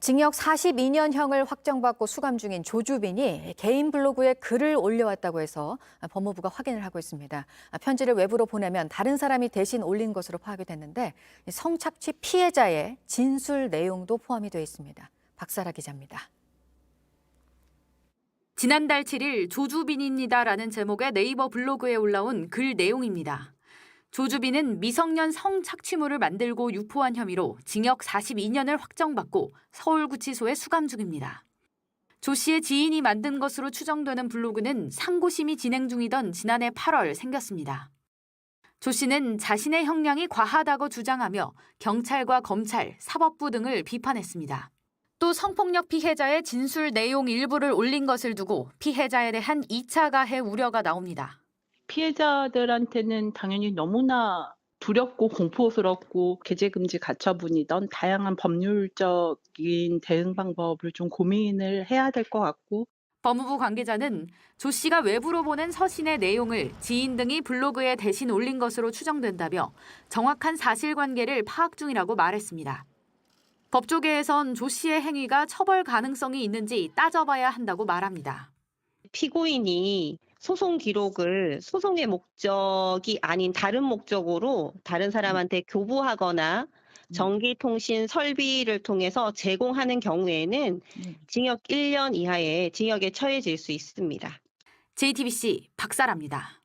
징역 42년형을 확정받고 수감 중인 조주빈이 개인 블로그에 글을 올려왔다고 해서 법무부가 확인을 하고 있습니다. 편지를 외부로 보내면 다른 사람이 대신 올린 것으로 파악이 됐는데 성착취 피해자의 진술 내용도 포함이 되어 있습니다. 박사라 기자입니다. 지난달 7일 조주빈입니다라는 제목의 네이버 블로그에 올라온 글 내용입니다. 조주빈은 미성년 성착취물을 만들고 유포한 혐의로 징역 42년을 확정받고 서울구치소에 수감 중입니다. 조 씨의 지인이 만든 것으로 추정되는 블로그는 상고심이 진행 중이던 지난해 8월 생겼습니다. 조 씨는 자신의 형량이 과하다고 주장하며 경찰과 검찰, 사법부 등을 비판했습니다. 또 성폭력 피해자의 진술 내용 일부를 올린 것을 두고 피해자에 대한 2차 가해 우려가 나옵니다. 피해자들한테는 당연히 너무나 두렵고 공포스럽고 개재금지 가처분이던 다양한 법률적인 대응 방법을 좀 고민을 해야 될 것 같고 법무부 관계자는 조 씨가 외부로 보낸 서신의 내용을 지인 등이 블로그에 대신 올린 것으로 추정된다며 정확한 사실관계를 파악 중이라고 말했습니다. 법조계에선 조 씨의 행위가 처벌 가능성이 있는지 따져봐야 한다고 말합니다. 피고인이 소송 기록을 소송의 목적이 아닌 다른 목적으로 다른 사람한테 교부하거나 전기통신 설비를 통해서 제공하는 경우에는 음. 징역 1년 이하의 징역에 처해질 수 있습니다. JTBC 박사랍니다.